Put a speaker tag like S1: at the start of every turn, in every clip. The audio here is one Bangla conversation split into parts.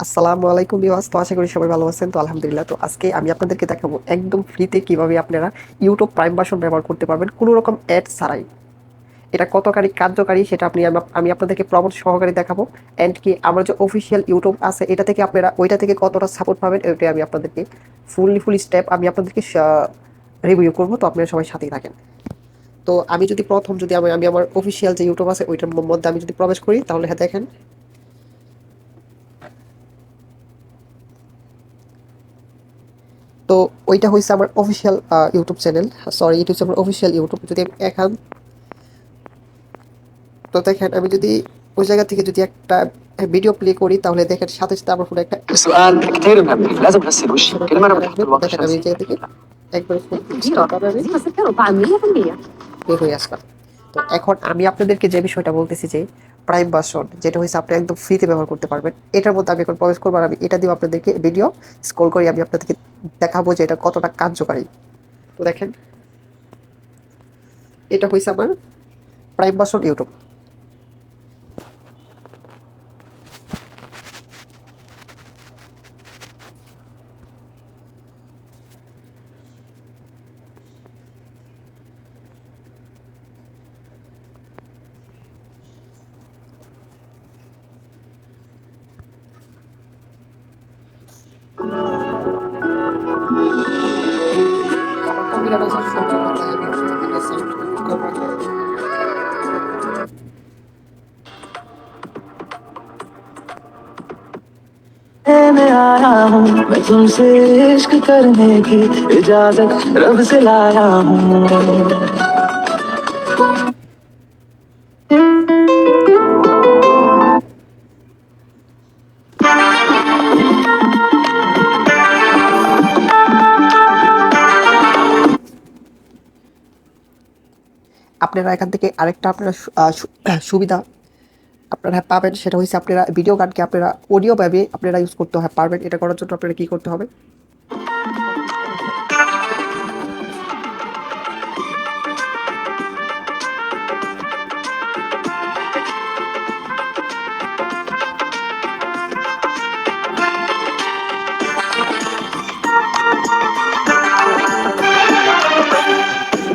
S1: আসসালামু আলাইকুম বিওয়াস তো আশা করি সবাই ভালো আছেন। তো আলহামদুলিল্লাহ, তো আজকে আমি আপনাদেরকে দেখাবো একদম ফ্রিতে কীভাবে আপনারা ইউটিউব প্রাইম ভার্সন ব্যবহার করতে পারবেন, কোনো রকম অ্যাড ছাড়াই। এটা কতকারী, কার্যকারী, সেটা আপনি আমি আপনাদেরকে প্রমাণ সহকারে দেখাবো। অ্যান্ড কি, আমার যে অফিসিয়াল ইউটিউব আছে, এটা থেকে আপনারা ওইটা থেকে কতটা সাপোর্ট পাবেন ওইটাই আমি আপনাদেরকে ফুললি ফুল স্টেপ আমি আপনাদেরকে রিভিউ করব। তো আপনারা সবাই সাথেই থাকেন। তো আমি যদি প্রথম যদি আমি আমি আমার অফিসিয়াল যে ইউটিউব আছে, ওইটার মধ্যে আমি যদি প্রবেশ করি, তাহলে হ্যাঁ দেখেন তো ওইটা হয়েছে আমার অফিসিয়াল ইউটিউব চ্যানেল সরি এটা হচ্ছে আমার অফিসিয়াল ইউটিউব যদি আমি এখান তো দেখেন আমি যদি ওই জায়গা থেকে যদি একটা ভিডিও প্লে করি তাহলে দেখেন সাথে সাথে আমার ফোনে একটা দেখেন আমি একবার বের হয়ে আসলাম তো এখন আমি আপনাদেরকে যে বিষয়টা বলতেছি যে প্রাইম বাসন যেটা হয়েছে আপনি একদম ফ্রিতে ব্যবহার করতে পারবেন। এটার মধ্যে আমি এখন প্রবেশ করব আর আমি এটা দিয়ে আপনাদেরকে ভিডিও স্কোল করি আমি আপনাদেরকে দেখাবো যে এটা কতটা কার্যকারী। তো দেখেন, এটা হয়েছে আমার প্রাইম বাসন ইউটিউব
S2: आया मैं तुमसे इश्क करने की इजाज़त रब से लाया हूँ।
S1: আপনারা এখান থেকে আরেকটা আপনারা সুবিধা আপনারা পাবেন, সেটা হচ্ছে আপনারা ভিডিও গানকে আপনারা অডিও ভাবে আপনারা ইউজ করতে হয়, পারবেন। এটা করার জন্য আপনারা কী করতে হবে?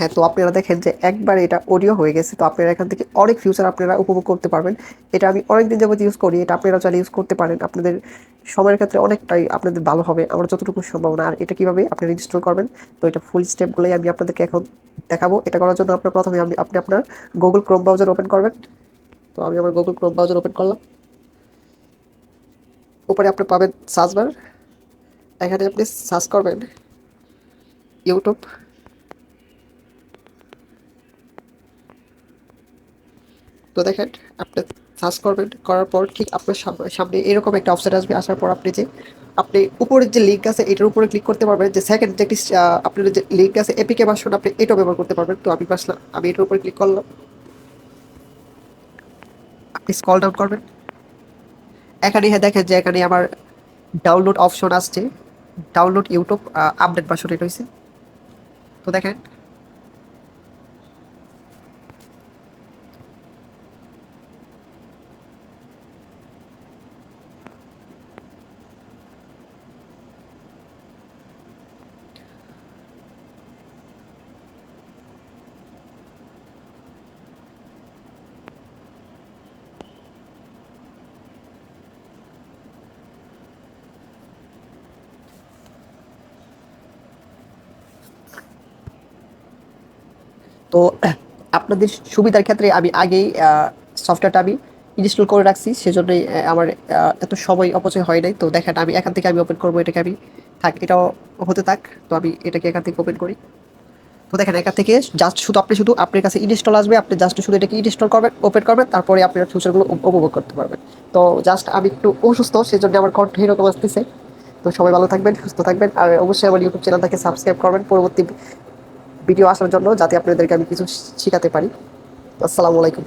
S1: হ্যাঁ তো আপনারা দেখেন যে একবার এটা অডিও হয়ে গেছে, তো আপনারা এখান থেকে অনেক ফিউচার আপনারা উপভোগ করতে পারবেন। এটা আমি অনেক দিন যাবত ইউজ করি, এটা আপনারা চাইলে ইউজ করতে পারেন। আপনাদের সময়ের ক্ষেত্রে অনেকটাই আপনাদের ভালো হবে, আমার যতটুকু সম্ভাবনা আর এটা কীভাবে আপনারা ইনস্টল করবেন, তো এটা ফুল স্টেপগুলোই আমি আপনাদেরকে এখন দেখাবো। এটা করার জন্য আপনার প্রথমে আমি, আপনি আপনার গুগল ক্রোম ব্রাউজার ওপেন করবেন। তো আমি আমার গুগল ক্রোম ব্রাউজার ওপেন করলাম। উপরে আপনি পাবেন সার্চ বার এখানে আপনি সার্চ করবেন ইউটিউব তো দেখেন আপনি সার্চ করবেন, করার পর ঠিক আপনার সাম- সামনে এরকম একটা অপশন আসবে, আসার পর আপনি যে, আপনি উপরের যে লিঙ্ক আছে, এটার উপরে ক্লিক করতে পারবেন। যে সেকেন্ড যে একটি আপনার যে লিঙ্ক আছে এপিকে ভার্সন আপনি এটাও ব্যবহার করতে পারবেন। তো আমি বাসলাম আমি এটার উপরে ক্লিক করলাম। আপনি স্কল ডাউন করবেন। এখানে হ্যাঁ দেখেন যে এখানে আমার ডাউনলোড অপশন আসছে। ডাউনলোড ইউটিউব আপডেট ভার্সন এটা হয়েছে তো দেখেন তো, আপনাদের সুবিধার ক্ষেত্রে আমি আগেই সফটওয়্যারটা আমি ইনস্টল করে রাখছি, সেজন্যই আমার এত সময় অপচয় হয় নাই। তো দেখেন, আমি এখান থেকে আমি ওপেন করব, এটাকে আমি থাক, এটাও হতে থাক। তো আমি এটাকে এখান থেকে ওপেন করি। তো দেখেন, এখান থেকে জাস্ট শুধু আপনি শুধু আপনার কাছে ইনস্টল আসবে, আপনি জাস্ট শুধু এটাকে ইনস্টল করবেন ওপেন করবেন, তারপরে আপনার ফিউচারগুলো উপভোগ করতে পারবেন। তো জাস্ট আমি একটু অসুস্থ, সেজন্য আমার কণ্ঠ এরকম আসতেছে। তো সবাই ভালো থাকবেন, সুস্থ থাকবেন, আর অবশ্যই আমার ইউটিউব চ্যানেলটাকে সাবস্ক্রাইব করবেন। পরবর্তী ভিডিও আসার জন্য যাতে আপনাদেরকে আমি কিছু শেখাতে পারি। আসসালামু আলাইকুম।